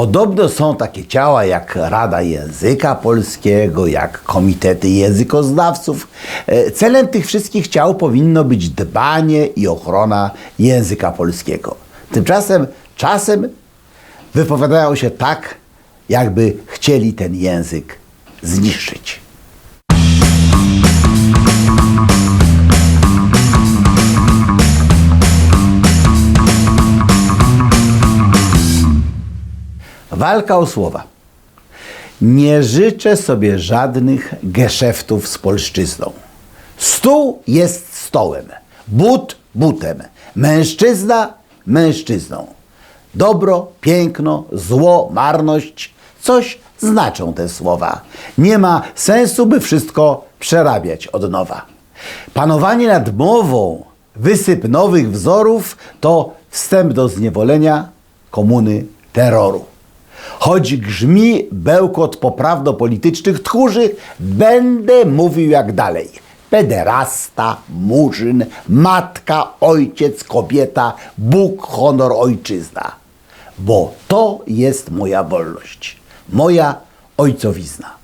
Podobno są takie ciała jak Rada Języka Polskiego, jak Komitety Językoznawców. E, Celem tych wszystkich ciał powinno być dbanie i ochrona języka polskiego. Tymczasem czasem wypowiadają się tak, jakby chcieli ten język zniszczyć. Walka o słowa. Nie życzę sobie żadnych geszeftów z polszczyzną. Stół jest stołem, but butem, mężczyzna mężczyzną. Dobro, piękno, zło, marność, coś znaczą te słowa. Nie ma sensu, by wszystko przerabiać od nowa. Panowanie nad mową, wysyp nowych wzorów to wstęp do zniewolenia, komuny, terroru. Choć grzmi bełkot poprawno-politycznych tchórzy, będę mówił jak dalej. Pederasta, murzyn, matka, ojciec, kobieta, Bóg, honor, ojczyzna. Bo to jest moja wolność, moja ojcowizna.